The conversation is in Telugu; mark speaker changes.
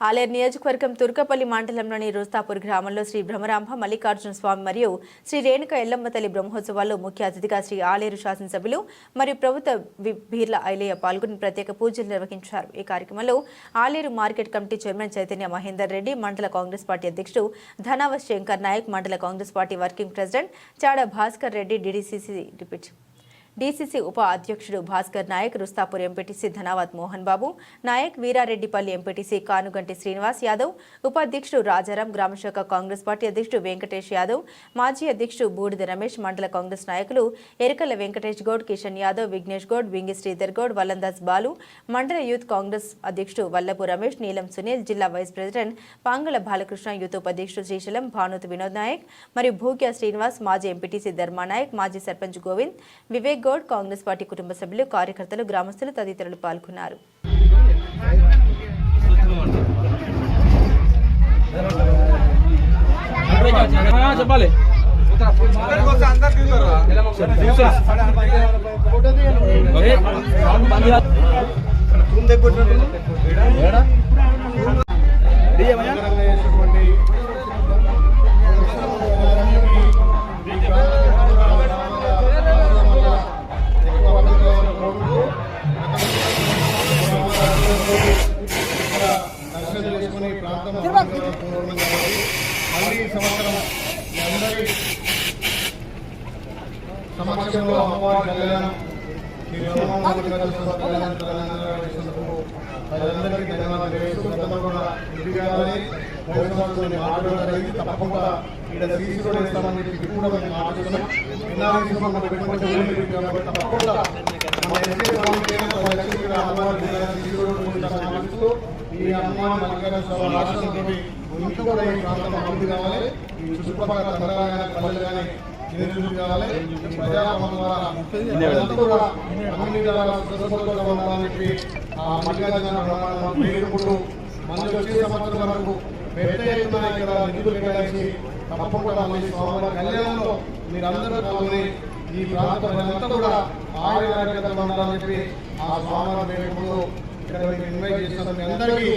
Speaker 1: ఆలేరు నియోజకవర్గం తుర్కపల్లి మండలంలోని రుస్తాపూర్ గ్రామంలో శ్రీ భ్రమరాంభ మల్లికార్జున స్వామి మరియు శ్రీ రేణుక ఎల్లమ్మ తల్లి బ్రహ్మోత్సవాల్లో ముఖ్య అతిథిగా శ్రీ ఆలేరు శాసనసభ్యులు మరియు ప్రభుత్వ బీర్ల ఐలయ్య పాల్గొని ప్రత్యేక పూజలు నిర్వహించారు. ఈ కార్యక్రమంలో Aler market committee chairman Chaitanya Mahender Reddy మండల కాంగ్రెస్ పార్టీ అధ్యక్షుడు ధనావత్ శంకర్ నాయక్ మండల Congress party working president Chada Bhaskar Reddy D D C C repeat D C C ఉప అధ్యక్షుడు Bhaskar Naik Rustapur M P T C Dhanavath Mohan Babu Naik Veerareddypalli M P T C Kanuganti Srinivas Yadav ఉపాధ్యక్షుడు రాజారాం గ్రామశాఖ కాంగ్రెస్ పార్టీ అధ్యక్షుడు వెంకటేష్ యాదవ్ మాజీ అధ్యక్షుడు బూడిద రమేష్ మండల కాంగ్రెస్ నాయకులు ఎరకల వెంకటేష్ గౌడ్ కిషన్ యాదవ్ విఘ్నేష్ గౌడ్ వింగి శ్రీధర్ గౌడ్ వల్లందాస్ బాలు మండల యూత్ కాంగ్రెస్ అధ్యక్షుడు వల్లపు రమేష్ నీలం సునీల్ జిల్లా vice president Pangala Balakrishna youth ఉపాధ్యక్షుడు శ్రీశైలం భానుత్ వినోద్ నాయక్ మరియు భూక్యా శ్రీనివాస్ మాజీ M P T C Dharmanayak మాజీ సర్పంచ్ గోవింద్ వివేక్ గౌడ్ కాంగ్రెస్ పార్టీ కుటుంబ సభ్యులు కార్యకర్తలు గ్రామస్తులు తదితరులు పాల్గొన్నారు
Speaker 2: చెప్పాలి
Speaker 3: చేసుకుని ఈ ప్రాంతం మళ్ళీ ఈ సంవత్సరం అందరి సమక్షంలో అమ్మవారి కళ్యాణం ప్రజలందరికీ ధన్యవాదాలు కూడా ఇది కాదని ఇక్కడ సీసీ రోడ్ చెప్పి కూడా మేము తప్పకుండా మన ఎస్ఏ ప్రాంతం పది లక్షలు ఇక్కడ అమ్మవారి సీసీ రోడ్ చేస్తూ ఈ అమ్మాయి మల్లికార్జున స్వామి ఇంట్లో కూడా ఈ ప్రాంతం అభివృద్ధి కావాలి. ఈ చుట్టుపక్కల తండ్రులు కానీ కానీ నిధులు కావాలి. ఈ ద్వారా ప్రజలంతా కూడా అన్ని సురక్షితంగా ఉండాలని చెప్పి ఆ మల్లికార్జున బ్రహ్మాండం వేడుకుంటూ మనకి వచ్చే సంవత్సరం వరకు పెద్ద ఎత్తున ఇక్కడ నిధులు కేటాయించి తప్పకుండా కళ్యాణంలో మీరందరూ పాల్గొని ఈ ప్రాంత ప్రజలంతా కూడా ఆయుర ఆరోగ్యంగా ఉండాలని చెప్పి ఆ స్వామి వేడుకుంటూ ఇక్కడ ఇన్వైట్ చేస్తున్న మీ అందరికీ